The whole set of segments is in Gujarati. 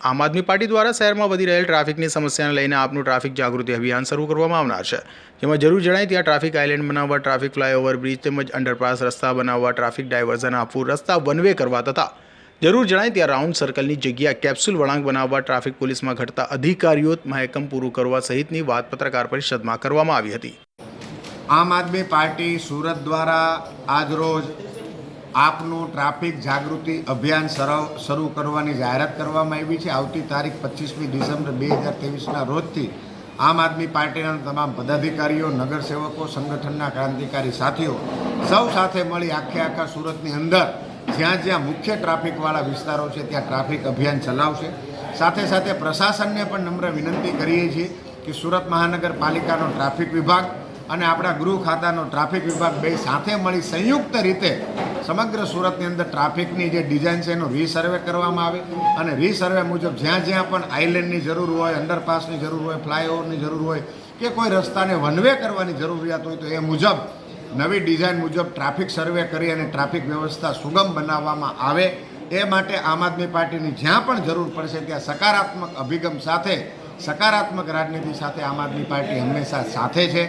આમ આદમી પાર્ટી દ્વારા શહેરમાં વધી રહેલ ટ્રાફિકની સમસ્યાને લઈને આપનું ટ્રાફિક જાગૃતિ અભિયાન શરૂ કરવામાં આવનાર છે. જેમાં જરૂર જણાય ત્યાં ટ્રાફિક આઇલેન્ડ બનાવવા, ટ્રાફિક ફ્લાયઓવર, બ્રિજ તેમજ અંડરપાસ રસ્તા બનાવવા, ટ્રાફિક ડાયવર્ઝન આપવું, રસ્તા વન વે કરવા તથા જરૂર જણાય ત્યાં રાઉન્ડ સર્કલની જગ્યા, કેપ્સ્યુલ વળાંક બનાવવા, ટ્રાફિક પોલીસમાં ઘટતા અધિકારીઓ મહેકમ પૂરું કરવા સહિતની વાત પત્રકાર પરિષદમાં કરવામાં આવી હતી. આમ આદમી પાર્ટી સુરત દ્વારા આજરોજ આપનું ટ્રાફિક જાગૃતિ અભિયાન શરૂ કરવાની જાહેરાત કરવામાં આવી છે. આવતી તારીખ પચીસમી ડિસેમ્બર બે હજાર ત્રેવીસના રોજથી આમ આદમી પાર્ટીના તમામ પદાધિકારીઓ, નગરસેવકો, સંગઠનના ક્રાંતિકારી સાથીઓ સૌ સાથે મળી આખે આખા સુરતની અંદર જ્યાં જ્યાં મુખ્ય ટ્રાફિકવાળા વિસ્તારો છે ત્યાં ટ્રાફિક અભિયાન ચલાવશે. સાથે સાથે પ્રશાસનને પણ નમ્ર વિનંતી કરીએ છીએ કે સુરત મહાનગરપાલિકાનો ટ્રાફિક વિભાગ અને આપણા ગૃહ ખાતાનો ટ્રાફિક વિભાગ બે સાથે મળી સંયુક્ત રીતે સમગ્ર સુરતની અંદર ટ્રાફિકની જે ડિઝાઇન છે એનો રીસર્વે કરવામાં આવે અને રીસર્વે મુજબ જ્યાં જ્યાં પણ આઇલેન્ડની જરૂર હોય અંડરપાસની જરૂર હોય ફ્લાયઓવરની જરૂર હોય કે કોઈ રસ્તાને વનવે કરવાની જરૂરિયાત હોય તો એ મુજબ, નવી ડિઝાઇન મુજબ ટ્રાફિક સર્વે કરી અને ટ્રાફિક વ્યવસ્થા સુગમ બનાવવામાં આવે. એ માટે આમ આદમી પાર્ટીની જ્યાં પણ જરૂર પડશે ત્યાં સકારાત્મક અભિગમ સાથે, સકારાત્મક રાજનીતિ સાથે આમ આદમી પાર્ટી હંમેશા સાથે છે.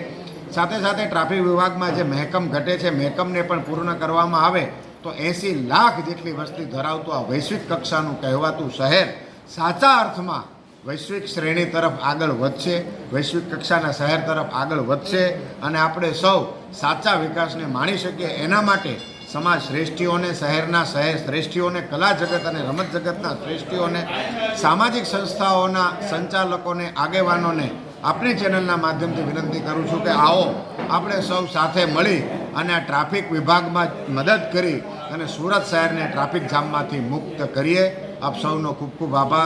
સાથે સાથે ટ્રાફિક વિભાગમાં જે મહેકમ ઘટે છે, મહેકમને પણ પૂર્ણ કરવામાં આવે, તો એંસી લાખ જેટલી વસ્તી ધરાવતું આ વૈશ્વિક કક્ષાનું કહેવાતું શહેર સાચા અર્થમાં વૈશ્વિક શ્રેણી તરફ આગળ વધશે, વૈશ્વિક કક્ષાના શહેર તરફ આગળ વધશે, અને આપણે સૌ સાચા વિકાસને માણી શકીએ એના માટે સમાજ શ્રેષ્ઠીઓને, શહેરના શહેર શ્રેષ્ઠીઓને, કલા જગત અને રમત જગતના શ્રેષ્ઠીઓને, સામાજિક સંસ્થાઓના સંચાલકોને, આગેવાનોને આપણી ચેનલના માધ્યમથી વિનંતી કરું છું કે આવો આપણે સૌ સાથે મળી અને આ ટ્રાફિક વિભાગમાં મદદ કરી અને સુરત શહેરને ટ્રાફિક જામમાંથી મુક્ત કરીએ. આપ સૌનો ખૂબ ખૂબ આભાર.